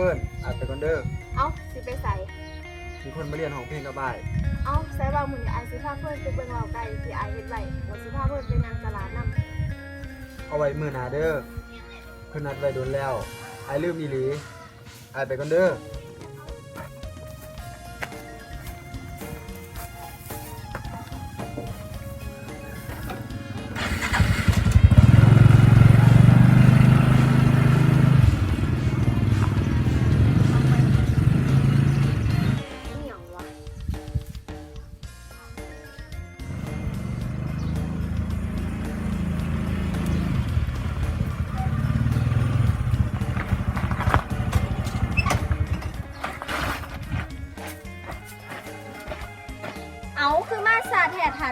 ฟิร์นอาจไปก่อนเด้อเอ้าสิไปใส่ มีคนมาเรียนห้องเพลงกับบ่าย เอ้าใส่ว่ามึงไอายสิพาเพื่อนไปเบิ่งเราไก่ที่ไอายเฮ็ดไว้ว่าสิพาเพื่อนไปงานตลาดนำเอาไว้มือหนาเด้อเพิ่นนัดไว้โดนแล้วไอ้ลืมอีหลีไอ้ไปก่อนเด้ออี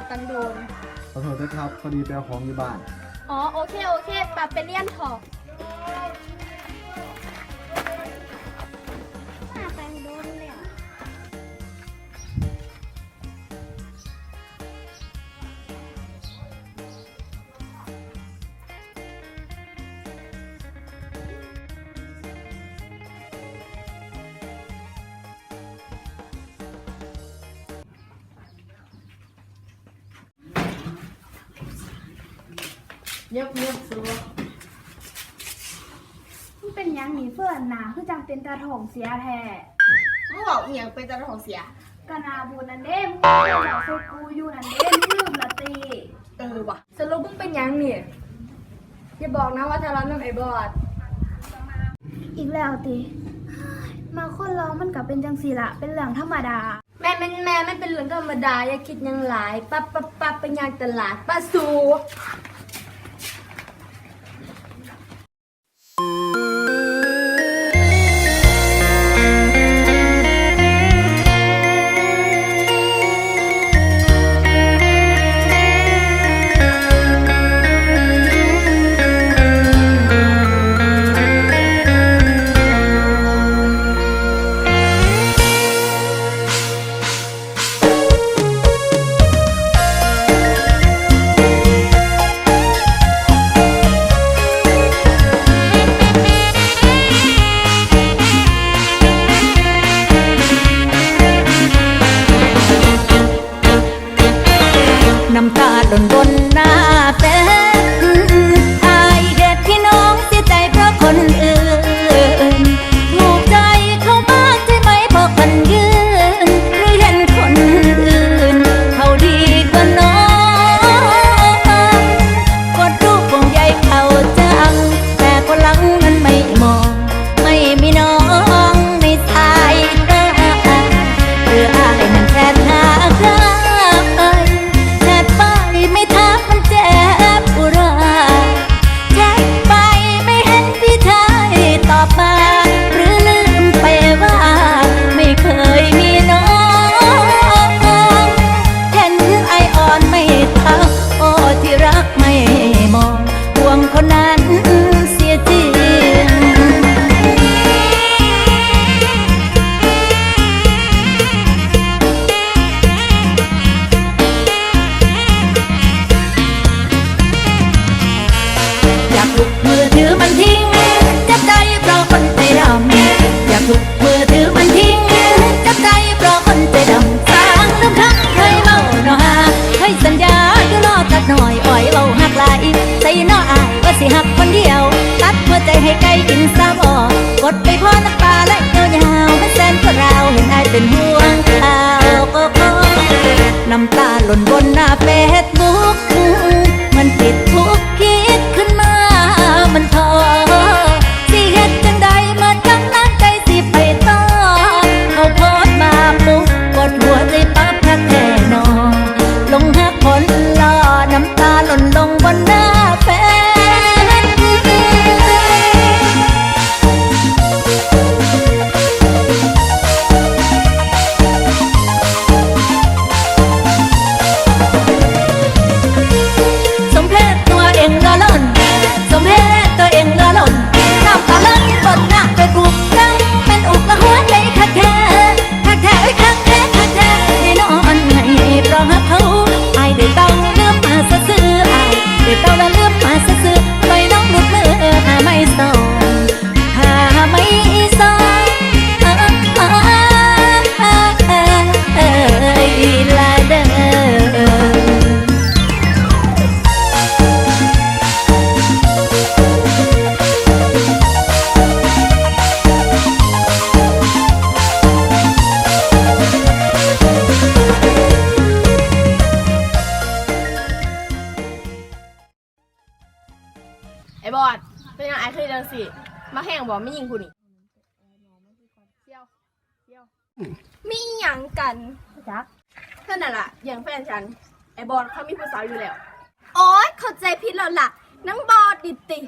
ดถาตังโดน ขอโทษด้วยครับพอดีไปเอาของอยู่บ้าน อ๋อ โอเค โอเคปรับไปเลี่ยนเถอะ เย็บเย็บสัวมันเป็นหยังหนีเฟื่อนหนาคือจังเป็นตาถ่องเสียแท้มึงบอกอีหยังเป็นตาของเสียกนาบุญนันเด้มึงบอกโซกูอยู่นันเด้มึงลืมละตีเออว่ะสรุปมึงเป็นหยังเนี่ยอย่าบอกนะว่าทะเลาะกับไอ้บอดอีกแล้วตีมาคนเรามันกับเป็นจังสีละเป็นเรื่องธรรมดา แม่แม่แม่ไม่เป็นเรื่องธรรมดาอย่าคิดหยังหลายปั๊บปั๊บปั๊บไปยางตลาดป้าสู นบนหน้าเป็น ดไปพอน้ำตาและเงายาวมันแสนก็ราวเห็นอายเป็นห่วงเอาก็ขอน้ำตาหล่นบนหน้าเฟซบุ๊ก บอกไม่ยิงกูนี่มีหยังกันจักเท่านั้นล่ะอย่างแฟนฉัน ไอ้บอลเขามีผู้สาวอยู่แล้ว โอ๊ยเข้าใจผิดแล้วล่ะนังบอดดิติ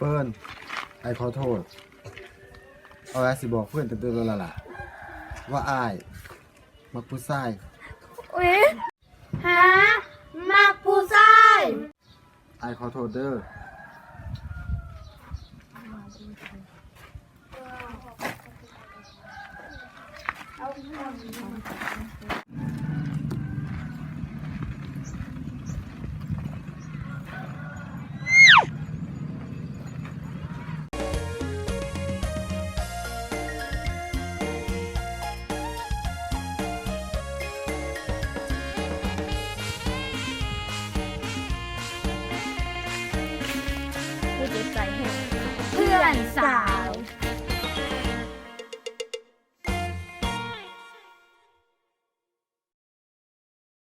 เฟิร์นไอขอโทษเอาไว้สิบอกเพื่อนเตือนๆแล้วล่ะ ว่าอายมักผู้ชายอุ๊ยฮะมักผู้ชายอายขอโทษเด้อ เพื่อนสาว